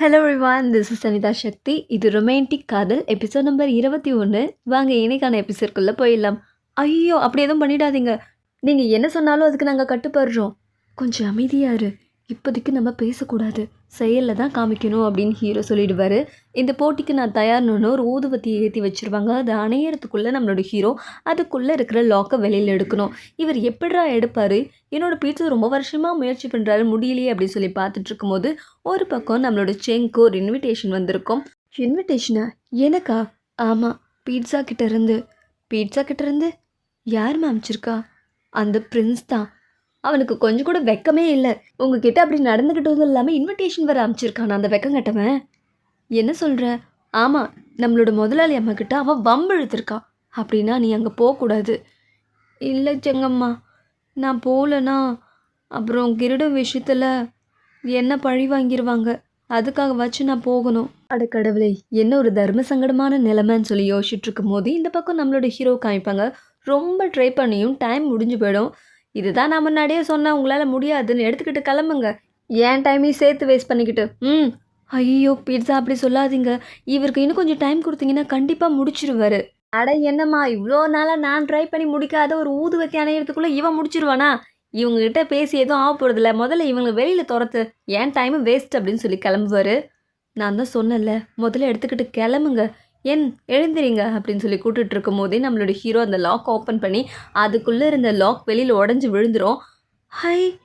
Hello Rivan this is Sanitha Shakti இது romantic காதல் episode number இருபத்தி ஒன்று வாங்க இணைக்கான எபிசோட்குள்ளே போயிடலாம். ஐயோ அப்படி எதுவும் பண்ணிடாதீங்க. நீங்கள் என்ன சொன்னாலும் அதுக்கு நாங்கள் கட்டுப்படுறோம். கொஞ்சம் அமைதியாக இரு. இப்போதைக்கு நம்ம பேசக்கூடாது. செயலில் தான் காமிக்கணும் அப்படின்னு ஹீரோ சொல்லிடுவார். இந்த போட்டிக்கு நான் தயார்னு ஒரு ஊதுவத்தியை ஏற்றி வச்சுருவாங்க. அது அணையறதுக்குள்ளே நம்மளோட ஹீரோ அதுக்குள்ளே இருக்கிற லாக்கை வெளியில் எடுக்கணும். இவர் எப்படிடா எடுப்பார்? என்னோடய பீட்சா ரொம்ப வருஷமாக முயற்சி பண்ணுறாரு முடியலையே அப்படின்னு சொல்லி பார்த்துட்டு இருக்கும்போது ஒரு பக்கம் நம்மளோட செங்க்கு ஒரு இன்விடேஷன் வந்திருக்கும். இன்விடேஷனா எனக்கா? ஆமாம் பீட்சா கிட்டேருந்து பீட்சா கிட்டேருந்து யார் யார் அமைச்சிருக்கா? அந்த பிரின்ஸ் தான். அவனுக்கு கொஞ்சம் கூட வெக்கமே இல்லை. உங்ககிட்ட அப்படி நடந்துக்கிட்டதும் இல்லாமல் இன்விடேஷன் வர அமைச்சிருக்கான். அந்த வெக்கம் கட்டவன். என்ன சொல்கிற ஆமாம் நம்மளோட முதலாளி அம்மா கிட்ட அவன் வம்பெழுத்திருக்கான் அப்படின்னா நீ அங்கே போகக்கூடாது. இல்லை செங்கம்மா நான் போகலனா அப்புறம் கிரீடம் விஷயத்தில் என்ன பழி வாங்கிடுவாங்க அதுக்காக வச்சு நான் போகணும். அட கடவுளே என்ன ஒரு தர்ம சங்கடமான நிலைமைன்னு சொல்லி யோசிச்சுட்டு இருக்கும் போது இந்த பக்கம் நம்மளோட ஹீரோ காமிப்பாங்க. ரொம்ப ட்ரை பண்ணியும் டைம் முடிஞ்சு போயிடும். இதுதான் நான் முன்னாடியே சொன்னேன் உங்களால் முடியாதுன்னு. எடுத்துக்கிட்டு கிளம்புங்க. ஏன் டைமையும் சேர்த்து வேஸ்ட் பண்ணிக்கிட்டு. ம். ஐயோ பீட்ஸா அப்படி சொல்லாதீங்க. இவருக்கு இன்னும் கொஞ்சம் டைம் கொடுத்தீங்கன்னா கண்டிப்பாக முடிச்சிருவாரு. அட என்னம்மா இவ்வளோ நாளாக நான் ட்ரை பண்ணி முடிக்காத ஒரு ஊதுவத்தி அணையிறதுக்குள்ளே இவன் முடிச்சிருவானா? இவங்ககிட்ட பேசி எதுவும் ஆக போகிறதில்ல முதல்ல இவங்களை வெளியில் துரத்து. ஏன் டைமும் வேஸ்ட் அப்படின்னு சொல்லி கிளம்புவார். நான் தான் சொன்னேன்ல முதல்ல எடுத்துக்கிட்டு கிளம்புங்க. என் எழுந்திரிங்க அப்படின்னு சொல்லி கூப்பிட்டு இருக்கும் போதே நம்மளோட ஹீரோ அந்த லாக் ஓப்பன் பண்ணி அதுக்குள்ளே இருந்த லாக் வெளியில் உடஞ்சி விழுந்துரும். ஹை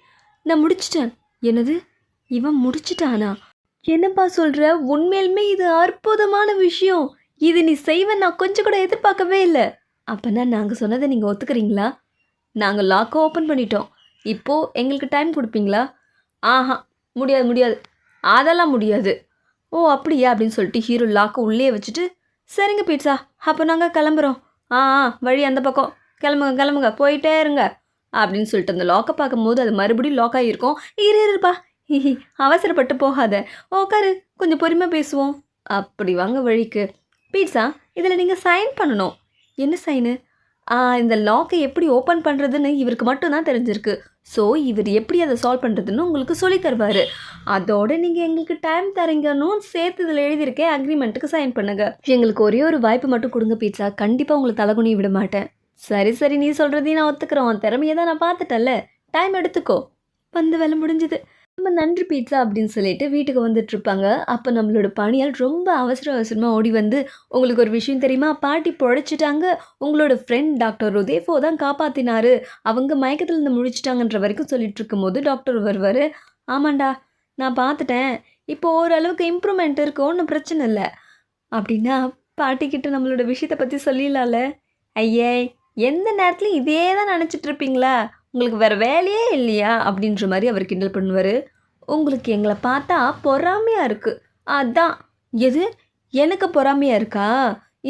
நான் முடிச்சிட்டேன். என்னது? இவன் முடிச்சிட்டானா? என்னப்பா சொல்கிற உண்மையிலுமே இது அற்புதமான விஷயம். இது நீ செய்வ நான் கொஞ்சம் கூட எதிர்பார்க்கவே இல்லை. அப்போனா நாங்கள் சொன்னதை நீங்கள் ஒத்துக்கிறீங்களா? நாங்கள் லாக்கை ஓப்பன் பண்ணிட்டோம். இப்போது எங்களுக்கு டைம் கொடுப்பீங்களா? ஆஹா முடியாது முடியாது. அதெல்லாம் முடியாது. ஓ அப்படியா? அப்படின்னு சொல்லிட்டு ஹீரோ லாக்கை உள்ளே வச்சுட்டு சரிங்க பீட்சா. அப்போ நாங்கள் கிளம்புறோம். ஆ ஆ வழி அந்த பக்கம். கிளம்புங்க கிளம்புங்க. போயிட்டே இருங்க. அப்படின்னு சொல்லிட்டு அந்த லாக்கை பார்க்கும்போது அது மறுபடியும் லாக் ஆகியிருக்கும் இரு இருப்பா. அவசரப்பட்டு போகாத. உட்காரு. கொஞ்சம் பொறுமை பேசுவோம். அப்படி வாங்க வழிக்கு. பீட்சா இதில் நீங்கள் சைன் பண்ணணும். என்ன சைனு ஆ இந்த லாக்கை எப்படி ஓப்பன் பண்ணுறதுன்னு இவருக்கு மட்டும்தான் தெரிஞ்சிருக்கு. ஸோ இவர் எப்படி அதை சால்வ் பண்ணுறதுன்னு உங்களுக்கு சொல்லி தருவார். அதோட நீங்கள் எங்களுக்கு டைம் தரீங்கன்னு சேர்த்து இதில் எழுதியிருக்கேன். அக்ரிமெண்ட்டுக்கு சைன் பண்ணுங்கள் எங்களுக்கு ஒரே ஒரு வாய்ப்பு மட்டும் கொடுங்க பீட்சா கண்டிப்பாக உங்களை தலைகுனி விட மாட்டேன். சரி சரி நீ சொல்கிறதையும் நான் ஒத்துக்கிறேன். திறமையை தான் நான் பார்த்துட்டேன்ல. டைம் எடுத்துக்கோ. வந்து வேலை முடிஞ்சுது. ரொம்ப நன்றி பீட்சா அப்படின்னு சொல்லிட்டு வீட்டுக்கு வந்துட்டு இருப்பாங்க அப்போ நம்மளோட பணியால் ரொம்ப அவசர அவசரமாக ஓடி வந்து உங்களுக்கு ஒரு விஷயம் தெரியுமா? பாட்டி பொழைச்சிட்டாங்க. உங்களோட ஃப்ரெண்ட் டாக்டர் ருதேஃபோ தான் காப்பாத்தினாரு. அவங்க மயக்கத்தில் இருந்து முழிச்சிட்டாங்கன்ற வரைக்கும் சொல்லிட்டு இருக்கும்போது டாக்டர் வருவார். ஆமாண்டா நான் பார்த்துட்டேன் இப்போ ஓரளவுக்கு இம்ப்ரூவ்மெண்ட் இருக்கு. ஒன்றும் பிரச்சனை இல்லை. அப்படின்னா பாட்டிக்கிட்ட நம்மளோட விஷயத்தை பற்றி சொல்லிடலாம்ல. ஐயே எந்த நேரத்துலையும் இதே தான் நினச்சிட்டு இருப்பீங்களா? உங்களுக்கு வேறு வேலையே இல்லையா? அப்படின்ற மாதிரி அவர் கிண்டல் பண்ணுவார். உங்களுக்கு எங்களை பார்த்தா பொறாமையாக இருக்குது அதான். எது? எனக்கு பொறாமையாக இருக்கா?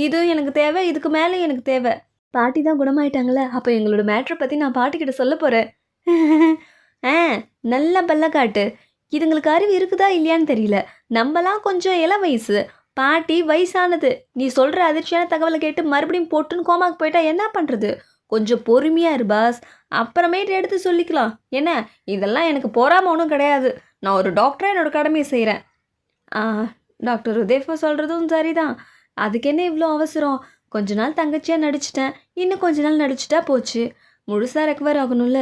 இது எனக்கு தேவை இதுக்கு மேலே எனக்கு தேவை. பாட்டி தான் குணமாயிட்டாங்களே அப்போ எங்களோட மேட்ரை பற்றி நான் பாட்டிக்கிட்ட சொல்ல போகிறேன் ஆ நல்ல பல்ல காட்டு. இதுங்களுக்கு அறிவு இருக்குதா இல்லையான்னு தெரியல. நம்மலாம் கொஞ்சம் இள வயசு. பாட்டி வயசானது. நீ சொல்கிற அதிர்ச்சியான தகவலை கேட்டு மறுபடியும் போட்டுன்னு கோமாக்கு போயிட்டா என்ன பண்ணுறது கொஞ்சம் பொறுமையாக இரு பாஸ் அப்புறமேட்டு எடுத்து சொல்லிக்கலாம். என்ன? இதெல்லாம் எனக்கு போகாமல் ஒன்றும் கிடையாது. நான் ஒரு டாக்டராக என்னோட கடமையை செய்கிறேன் டாக்டர் உதயஃபா சொல்கிறதும் சரிதான். அதுக்கு என்ன இவ்வளோ அவசரம்? கொஞ்ச நாள் தங்கச்சியாக நடிச்சிட்டேன். இன்னும் கொஞ்ச நாள் நடிச்சிட்டா போச்சு. முழுசாக ரெக்கவர் ஆகணும்ல?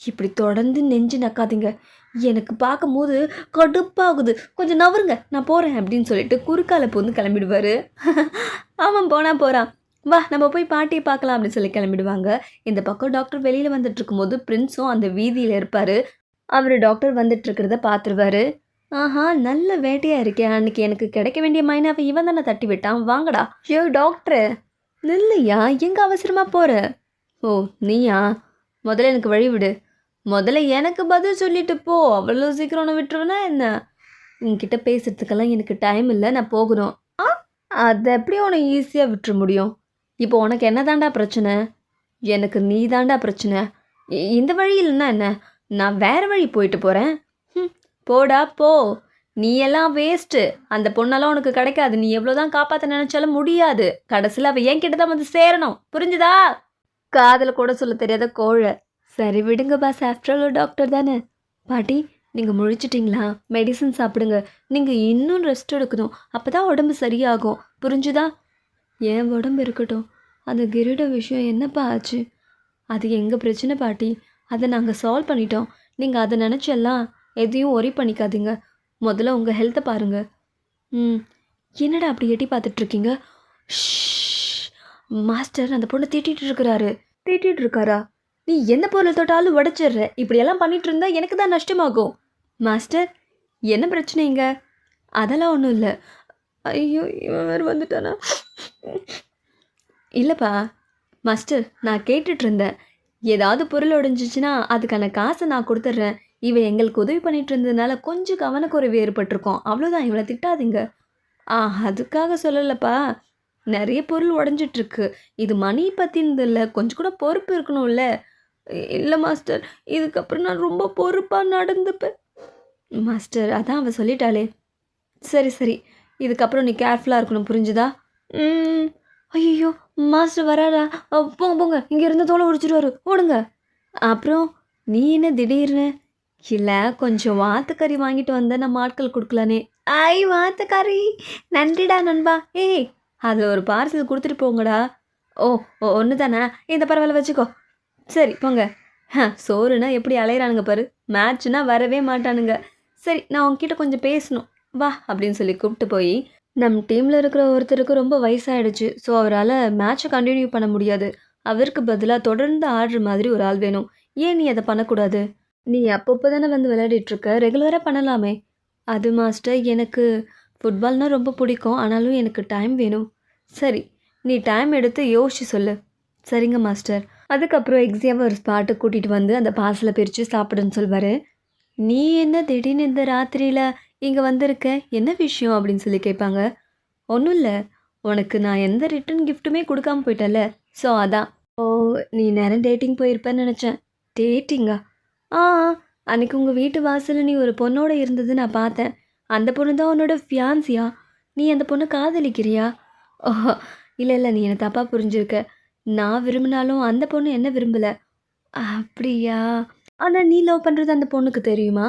இப்படி தொடர்ந்து நெஞ்சு நக்காதீங்க. எனக்கு பார்க்கும்போது கடுப்பாகுது. கொஞ்சம் நவருங்க நான் போகிறேன் அப்படின்னு சொல்லிட்டு குறுக்கால பூந்து கிளம்பிடுவார். ஆமாம் போனால் போகிறான் வா நம்ம போய் பாட்டியை பார்க்கலாம் அப்படின்னு சொல்லி கிளம்பிடுவாங்க. இந்த பக்கம் டாக்டர் வெளியில் வந்துட்டு இருக்கும்போது பிரின்ஸும் அந்த வீதியில் இருப்பார். அவர் டாக்டர் வந்துட்டு இருக்கிறத பார்த்துருவாரு. ஆஹா நல்ல வேட்டையாக இருக்கேன் அன்னைக்கு எனக்கு கிடைக்க வேண்டிய மைனாவை இவன் தானே தட்டி விட்டான். வாங்கடா. ஐயோ டாக்டரு நில்லையா? எங்கே அவசரமாக போகிற ஓ நீயா? முதல்ல எனக்கு வழி விடு. முதல்ல எனக்கு பதில் சொல்லிட்டு போ. அவ்வளோ சீக்கிரம் ஒன்று விட்டுருவனா என்ன? உங்ககிட்ட பேசுறதுக்கெல்லாம் எனக்கு டைம் இல்லை. நான் போகணும். ஆ? அதை எப்படி உன்னை ஈஸியாக விட்டுற முடியும்? இப்போ உனக்கு என்ன தாண்டா பிரச்சனை? எனக்கு நீ தாண்டா பிரச்சனை. இந்த வழியில்னா என்ன? நான் வேறு வழி போயிட்டு போகிறேன் ம் போடா போ. நீ எல்லாம் வேஸ்ட்டு அந்த பொண்ணெல்லாம் உனக்கு கிடைக்காது. நீ எவ்வளோதான் காப்பாற்ற நினச்சாலும் முடியாது. கடைசியில் அவள் என்கிட்ட தான் வந்து சேரணும். புரிஞ்சுதா? காதில் கூட சொல்ல தெரியாத கோழை. சரி விடுங்க பாஸ் ஆஃப்டர் டாக்டர் தானே. பாட்டி நீங்கள் முழிச்சிட்டிங்களா? மெடிசன் சாப்பிடுங்க. நீங்கள் இன்னும் ரெஸ்ட் எடுக்கணும். அப்போ தான் உடம்பு சரியாகும். புரிஞ்சுதா? என் உடம்பு இருக்கட்டும். அந்த கிரீட விஷயம் என்னப்பா ஆச்சு? அது எங்கள் பிரச்சனை பாட்டி? அதை நாங்கள் சால்வ் பண்ணிட்டோம். நீங்கள் அதை நினச்செல்லாம் எதையும் ஒரி பண்ணிக்காதீங்க. முதல்ல உங்கள் ஹெல்த்தை பாருங்க. ம். என்னடா அப்படி எட்டி பார்த்துட்ருக்கீங்க மாஸ்டர் அந்த பொண்ணை திட்டிகிட்டு இருக்கிறாரு. திட்டிகிட்டு இருக்காரா? நீ எந்த பொருளை தொட்டாலும் உடைச்சிடுற. இப்படியெல்லாம் பண்ணிகிட்டு இருந்தா எனக்கு தான் நஷ்டமாகும். மாஸ்டர் என்ன பிரச்சனைங்க அதெல்லாம் ஒன்றும் இல்லை. ஐயோ இவன் வேறு வந்துட்டானா? இல்லைப்பா மாஸ்டர் நான் கேட்டுட்டு இருந்தேன் ஏதாவது பொருள் உடைஞ்சிச்சுன்னா அதுக்கான காசை நான் கொடுத்துட்றேன். இவன் எங்களுக்கு உதவி பண்ணிட்டு இருந்ததுனால கொஞ்சம் கவனக்குறைவு ஏற்பட்டிருக்கோம். அவ்வளோதான் இவளை திட்டாதீங்க. ஆ அதுக்காக சொல்லலப்பா. நிறைய பொருள் உடஞ்சிட்ருக்கு இது மணி பற்றினது இல்லை கொஞ்சம் கூட பொறுப்பு இருக்கணும்ல. இல்லை மாஸ்டர் இதுக்கப்புறம் நான் ரொம்ப பொறுப்பாக நடந்துப்பேன். மாஸ்டர் அதான் அவள் சொல்லிட்டாளே. சரி சரி. இதுக்கப்புறம் நீ கேர்ஃபுல்லாக இருக்கணும் புரிஞ்சுதா? ம். ஐயோ மாஸ்டர் வராரா போங்க போங்க. இங்கே இருந்து தோலை உடிச்சிருவாரு ஓடுங்க. அப்புறம் நீ என்ன திடீர்னு? இல்லை கொஞ்சம் வாத்துக்கறி வாங்கிட்டு வந்த நம்ம ஆட்கள் கொடுக்கலானே. ஐ வாத்துக்கறி. நன்றிடா நண்பா. ஏய் அதில் ஒரு பார்சல் கொடுத்துட்டு போங்கடா. ஓ ஓ ஒன்று தானே இந்த பரவாயில்ல வச்சுக்கோ. சரி போங்க. ஹ சோறுனா எப்படி அலையிறானுங்க பாரு. மேட்ச்னா வரவே மாட்டானுங்க. சரி நான் உங்ககிட்ட கொஞ்சம் பேசணும். வா அப்படின்னு சொல்லி கூப்பிட்டு போய் நம் டீமில் இருக்கிற ஒருத்தருக்கு ரொம்ப வயசாயிடுச்சு ஸோ அவரால் மேட்சை கண்டினியூ பண்ண முடியாது. அவருக்கு பதிலாக தொடர்ந்து ஆடுற மாதிரி ஒரு ஆள் வேணும். ஏன் நீ அதை பண்ணக்கூடாது? நீ அப்பப்போ தானே வந்து விளையாடிட்டுருக்க ரெகுலராக பண்ணலாமே. அது மாஸ்டர் எனக்கு ஃபுட்பால்னால் ரொம்ப பிடிக்கும். ஆனாலும் எனக்கு டைம் வேணும். சரி நீ டைம் எடுத்து யோசிச்சு சொல்லு. சரிங்க மாஸ்டர் அதுக்கப்புறம் எக்ஸியாவை ஒரு ஸ்பாட்டுக்கு கூட்டிகிட்டு வந்து அந்த பார்சலை பிரித்து சாப்பிடுன்னு சொல்வார். நீ என்ன திடீர்னு இந்த ராத்திரியில் இங்கே வந்திருக்க என்ன விஷயம் அப்படின்னு சொல்லி கேட்பாங்க. ஒன்றும் இல்லை. உனக்கு நான் எந்த ரிட்டன் கிஃப்ட்டுமே கொடுக்காம போயிட்டல ஸோ அதான். ஓ நீ நேரம் டேட்டிங் போயிருப்பேன்னு நினச்சேன். டேட்டிங்கா ஆ அன்னைக்கு உங்கள் வீட்டு வாசலில் நீ ஒரு பொண்ணோட இருந்தது நான் பார்த்தேன். அந்த பொண்ணு தான் உன்னோட ஃபியான்சியா நீ அந்த பொண்ணை காதலிக்கிறியா? ஓ இல்லை இல்லை நீ என்னை தப்பாக புரிஞ்சிருக்க. நான் விரும்பினாலும் அந்த பொண்ணு என்ன விரும்பலை. அப்படியா? ஆனால் நீ லவ் பண்ணுறது அந்த பொண்ணுக்கு தெரியுமா?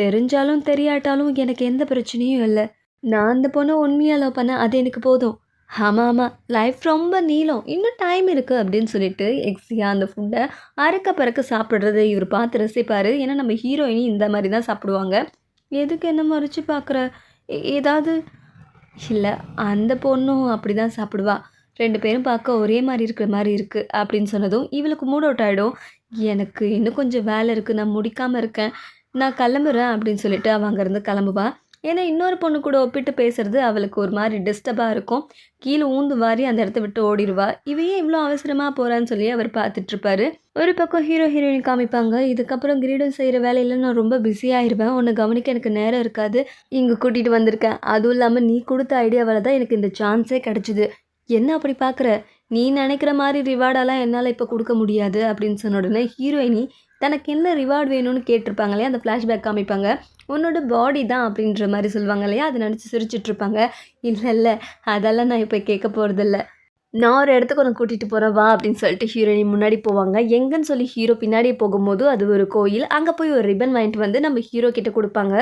தெரிஞ்சாலும் தெரியாட்டாலும் எனக்கு எந்த பிரச்சனையும் இல்லை. நான் அந்த பொண்ணை உண்மையாக லவ் பண்ண அது எனக்கு போதும். ஆமாம் ஆமாம் லைஃப் ரொம்ப நீளம். இன்னும் டைம் இருக்குது அப்படின்னு சொல்லிட்டு எக்ஸியாக அந்த ஃபுட்டை அறக்க பறக்க சாப்பிட்றத இவர் பார்த்து ரசிப்பார். ஏன்னா நம்ம ஹீரோயினி இந்த மாதிரி தான் சாப்பிடுவாங்க. எதுக்கு என்ன மறைச்சி பார்க்குற? ஏதாவது? இல்லை அந்த பொண்ணும் அப்படி தான் சாப்பிடுவா. ரெண்டு பேரும் பார்க்க ஒரே மாதிரி இருக்கிற மாதிரி இருக்குது அப்படின்னு சொன்னதும் இவளுக்கு மூட் அவுட் ஆகிடும் எனக்கு இன்னும் கொஞ்சம் வேலை இருக்குது நான் முடிக்காமல் இருக்கேன். நான் கிளம்புறேன் அப்படின்னு சொல்லிட்டு அவள் அங்கேருந்து கிளம்புவா. ஏன்னா இன்னொரு பொண்ணு கூட ஒப்பிட்டு பேசுறது அவளுக்கு ஒரு மாதிரி டிஸ்டர்பாக இருக்கும். கீழே ஊந்து வாரி அந்த இடத்த விட்டு ஓடிடுவா. இவையே இவ்வளோ அவசரமாக போகிறான்னு சொல்லி அவர் பார்த்துட்ருப்பாரு ஒரு பக்கம் ஹீரோ ஹீரோயின் காமிப்பாங்க. இதுக்கப்புறம் கிரீடம் செய்கிற வேலையில் நான் ரொம்ப பிஸியாகிடுவேன் உன்னை கவனிக்க எனக்கு நேரம் இருக்காது. இங்கே கூட்டிகிட்டு வந்திருக்கேன். அதுவும் இல்லாமல் நீ கொடுத்த ஐடியாவில் தான் எனக்கு இந்த சான்ஸே கிடச்சிது. என்ன அப்படி பார்க்குற? நீ நினைக்கிற மாதிரி ரிவார்டெல்லாம் என்னால் இப்போ கொடுக்க முடியாது அப்படின்னு சொன்ன உடனே ஹீரோயினி தனக்கு என்ன ரிவார்டு வேணும்னு கேட்டிருப்பாங்க இல்லையா? அந்த ஃப்ளாஷ்பேக் காமிப்பாங்க. உன்னோட பாடி தான் அப்படின்ற மாதிரி சொல்லுவாங்க இல்லையா? அதை நினச்சி சிரிச்சிட்ருப்பாங்க இல்லை இல்லை அதெல்லாம் நான் இப்போ கேட்க போகிறதில்ல நான் ஒரு இடத்துக்கு உன்னை கூட்டிகிட்டு போகிறேன் வா அப்படின்னு சொல்லிட்டு ஹீரோயினி முன்னாடி போவாங்க. எங்கன்னு சொல்லி ஹீரோ பின்னாடியே போகும்போது அது ஒரு கோயில். அங்கே போய் ஒரு ரிப்பன் வாங்கிட்டு வந்து நம்ம ஹீரோ கிட்ட கொடுப்பாங்க.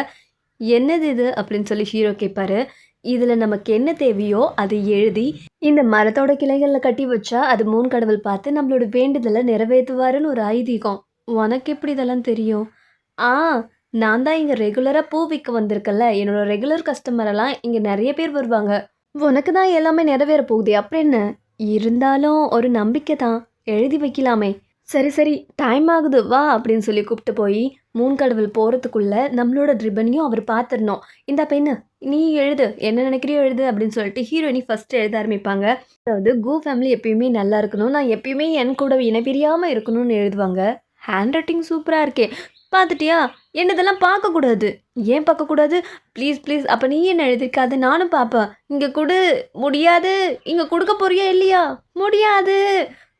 என்னது இது? அப்படின்னு சொல்லி ஹீரோ கேட்பாரு இதில் நமக்கு என்ன தேவையோ அதை எழுதி இந்த மரத்தோட கிளைகளில் கட்டி வச்சா அது மூன் கடவுள் பார்த்து நம்மளோட வேண்டுதலை நிறைவேற்றுவாருன்னு ஒரு ஐதீகம். உனக்கு எப்படி இதெல்லாம் தெரியும்? ஆ நான் தான் இங்கே ரெகுலராக பூ விற்க வந்திருக்கல என்னோட ரெகுலர் கஸ்டமரெல்லாம் இங்கே நிறைய பேர் வருவாங்க. உனக்கு தான் எல்லாமே நிறைவேற போகுது அப்புறம் என்ன? இருந்தாலும் ஒரு நம்பிக்கை தான். எழுதி வைக்கலாமே. சரி சரி டைம் ஆகுது வா அப்படின்னு சொல்லி கூப்பிட்டு போய் மூன் கடவுள் போகிறதுக்குள்ள நம்மளோட ட்ரிபனையும் அவர் பார்த்துடணும். இந்த பெண்ணு நீ எழுது. என்ன நினைக்கிறியோ எழுது அப்படின்னு சொல்லிட்டு ஹீரோயினி ஃபஸ்ட்டு எழுத ஆரம்பிப்பாங்க. அதாவது கூ ஃபேமிலி எப்பயுமே நல்லா இருக்கணும். நான் எப்பயுமே என் கூட இனப்பிரியாமல் இருக்கணும்னு எழுதுவாங்க. ஹேண்ட் ரைட்டிங் சூப்பராக இருக்கே. பார்த்துட்டியா? என்னதெல்லாம் பார்க்கக்கூடாது? ஏன் பார்க்கக்கூடாது? ப்ளீஸ் ப்ளீஸ் அப்போ நீ என்ன எழுதியிருக்காது? நானும் பார்ப்பேன். இங்கே கொடு. முடியாது. இங்கே கொடுக்க போறியா இல்லையா? முடியாது.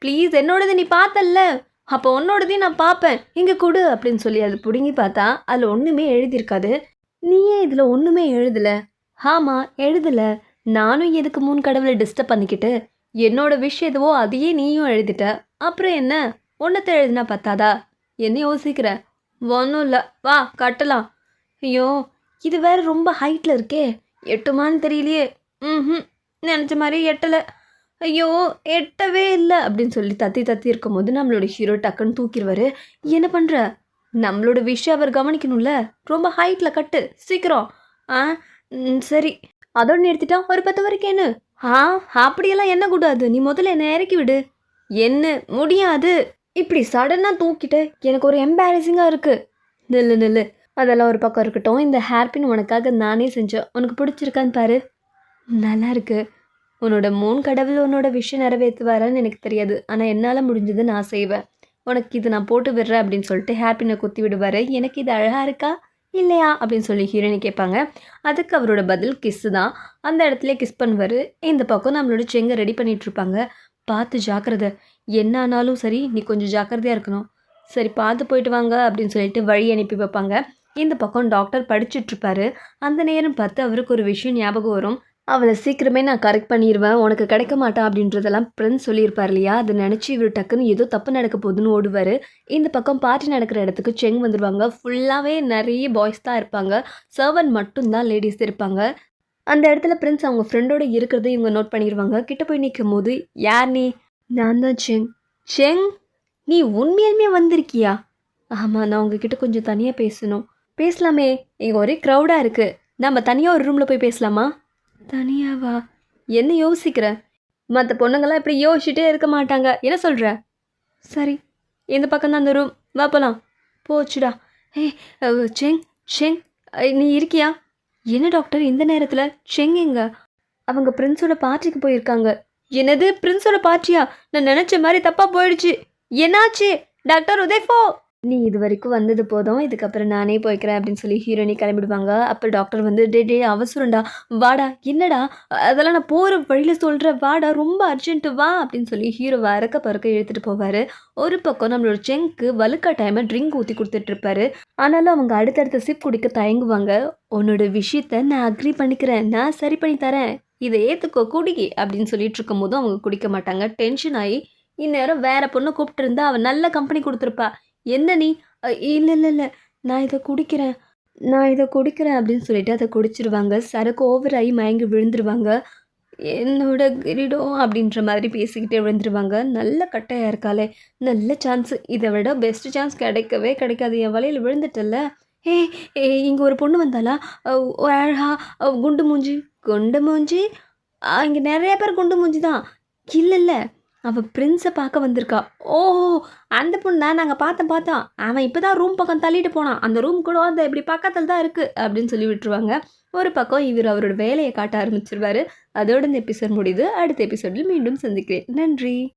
ப்ளீஸ் என்னோடது நீ பார்த்தல்ல. அப்போ உன்னோடதையும் நான் பார்ப்பேன். இங்கே கொடு அப்படின்னு சொல்லி அது பிடுங்கி பார்த்தா அதில் ஒன்றுமே எழுதியிருக்காது. நீயே இதில் ஒன்றுமே எழுதலை. ஆமாம் எழுதலை. நானும் எதுக்கு மூணு கடவுளை டிஸ்டர்ப் பண்ணிக்கிட்டு என்னோட விஷயம் எதுவோ அதையே நீயும் எழுதிட்ட. அப்புறம் என்ன? ஒன்றத்தை எழுதினா பத்தாதா? என்ன யோசிக்கிற? ஒன்றும் இல்லை. வா கட்டலாம். ஐயோ இது வேற ரொம்ப ஹைட்டில் இருக்கே. எட்டுமான்னு தெரியலையே. ம் நினச்ச மாதிரி எட்டலை. ஐயோ எட்டவே இல்லை அப்படின்னு சொல்லி தத்தி தத்தி இருக்கும்போது நம்மளோட ஹீரோ டக்குன்னு தூக்கிடுவாரு. என்ன பண்ணுற நம்மளோட விஷயம் அவர் கவனிக்கணும்ல. ரொம்ப ஹைட்டில் கட்டு. சீக்கிரம். ஆ சரி. அதோட நிறுத்திட்டா ஒரு பத்து வரைக்கும் என்ன? ஆ அப்படியெல்லாம் என்ன கூடாது? நீ முதல்ல என்னை இறக்கி விடு. என்ன? முடியாது. இப்படி சடனாக தூக்கிட்டு எனக்கு ஒரு எம்பாரசிங்காக இருக்குது நில்லு நில்லு. அதெல்லாம் ஒரு பக்கம் இருக்கட்டும். இந்த ஹேர்பின் உனக்காக நானே செஞ்சேன். உனக்கு பிடிச்சிருக்கான்னு பாரு. நல்லா இருக்கு. உன்னோட மூணு கடவுள் உன்னோட விஷயம் நிறைவேற்றுவாரான்னு எனக்கு தெரியாது. ஆனால் என்னால் முடிஞ்சது நான் செய்வேன். உனக்கு இது நான் போட்டு விடுறேன் அப்படின்னு சொல்லிட்டு ஹேப்பினை குத்தி விடுவார். எனக்கு இது அழகாக இருக்கா? இல்லையா? அப்படின்னு சொல்லி ஹீரோனி கேட்பாங்க. அதுக்கு அவரோட பதில் கிஸ்ஸு தான். அந்த இடத்துல கிஸ் பண்ணுவார். இந்த பக்கம் நம்மளோட செங்கை ரெடி பண்ணிகிட்ருப்பாங்க பார்த்து ஜாக்கிரதை. என்ன ஆனாலும் சரி நீ கொஞ்சம் ஜாக்கிரதையாக இருக்கணும். சரி பார்த்து போயிட்டு வாங்க அப்படின்னு சொல்லிட்டு வழி அனுப்பி வைப்பாங்க. இந்த பக்கம் டாக்டர் படிச்சுட்ருப்பாரு அந்த நேரம் பார்த்து அவருக்கு ஒரு விஷயம் ஞாபகம் வரும். அவளை சீக்கிரமே நான் கரெக்ட் பண்ணிடுவேன் உனக்கு கிடைக்க மாட்டா அப்படின்றதெல்லாம் ஃப்ரெண்ட்ஸ் சொல்லியிருப்பார் இல்லையா? அதை நினச்சி இவர் டக்குன்னு ஏதோ தப்பு நடக்க போகுதுன்னு ஓடுவார். இந்த பக்கம் பார்ட்டி நடக்கிற இடத்துக்கு செங் வந்துடுவாங்க ஃபுல்லாகவே நிறைய பாய்ஸ் தான் இருப்பாங்க. சர்வன் மட்டும்தான் லேடிஸ் இருப்பாங்க. அந்த இடத்துல பிரின்ஸ் அவங்க ஃப்ரெண்டோட இருக்கிறத இவங்க நோட் பண்ணிடுவாங்க கிட்ட போய் நிற்கும் போது யார் நீ? நான் தான் செங். செங்? நீ உண்மையாலுமே வந்திருக்கியா? ஆமாம் நான் உங்ககிட்ட கொஞ்சம் தனியாக பேசணும். பேசலாமே இங்கே ஒரே க்ரௌடாக இருக்குது நம்ம தனியாக ஒரு ரூமில் போய் பேசலாமா? தனியாவா? என்ன யோசிக்கிற? மற்ற பொண்ணுங்கள்லாம் இப்படி யோசிச்சுட்டே இருக்க மாட்டாங்க. என்ன சொல்கிற சரி இந்த பக்கம் தான் அந்த ரூம் வா போகலாம் போச்சுடா. ஏய் செங் செங் நீ இருக்கியா? என்ன டாக்டர் இந்த நேரத்தில்? செங் எங்க? அவங்க பிரின்ஸோட பார்ட்டிக்கு போயிருக்காங்க. என்னது? பிரின்ஸோட பார்ட்டியா? நான் நினச்ச மாதிரி தப்பாக போயிடுச்சு. என்னாச்சு? டாக்டர் உதயஃபோ நீ இது வரைக்கும் வந்தது போதும் இதுக்கப்புறம் நானே போய்க்கிறேன் அப்படின்னு சொல்லி ஹீரோயினி கிளம்பிடுவாங்க. அப்போ டாக்டர் வந்து டே டே அவசரம்டா. வாடா. என்னடா? அதெல்லாம் நான் போகிற வழியில் சொல்கிறேன் வாடா ரொம்ப அர்ஜென்ட்டு வா. அப்படின்னு சொல்லி ஹீரோ வரக்க பறக்க இழுத்துட்டு போவார். ஒரு பக்கம் நம்மளோட செங்க்கு வலுக்கா டைமை ட்ரிங்க் ஊற்றி கொடுத்துட்ருப்பாரு ஆனாலும் அவங்க அடுத்தடுத்த சிப் குடிக்க தயங்குவாங்க. உன்னோட விஷயத்த நான் அக்ரி பண்ணிக்கிறேன். நான் சரி பண்ணி தரேன். இதை ஏற்றுக்கோ குடிக்கி அப்படின்னு சொல்லிட்டு இருக்கும்போதும் அவங்க குடிக்க மாட்டாங்க. டென்ஷன் ஆகி இந்நேரம் வேற பொண்ணை கூப்பிட்டு இருந்தா அவன் நல்ல கம்பெனி கொடுத்துருப்பா. என்ன நீ? இல்லை இல்லை இல்லை. நான் இதை குடிக்கிறேன். நான் இதை குடிக்கிறேன் அப்படின்னு சொல்லிட்டு அதை குடிச்சிருவாங்க. சரக்கு ஓவர் ஆகி மயங்கி விழுந்துருவாங்க. என்னோட கிரீடம் அப்படின்ற மாதிரி பேசிக்கிட்டே விழுந்துருவாங்க. நல்ல கட்டையாக இருக்காளே. நல்ல சான்ஸ் இதை விட பெஸ்ட் சான்ஸ் கிடைக்கவே கிடைக்காது. என் வலையில் விழுந்துட்டல ஏ ஏ இங்கே ஒரு பொண்ணு வந்தாளா? ஒரு அழகா குண்டு மூஞ்சி. குண்டு மூஞ்சி? இங்கே நிறைய பேர் குண்டு மூஞ்சி தான். இல்லை இல்லை. அவள் பிரின்ஸை பார்க்க வந்திருக்கா. ஓ அந்த பொண்ணு தான் நாங்கள் பார்த்தோம் பார்த்தோம். அவன் இப்போ தான் ரூம் பக்கம் தள்ளிட்டு போனான். அந்த ரூம் கூட அந்த இப்படி பக்கத்தில் தான் இருக்குது அப்படின்னு சொல்லி விட்டுருவாங்க. ஒரு பக்கம் இவர் அவரோட வேலையை காட்ட ஆரம்பிச்சிருவாரு. அதோட இந்த எபிசோட் முடியுது. அடுத்த எபிசோடில் மீண்டும் சந்திக்கிறேன். நன்றி.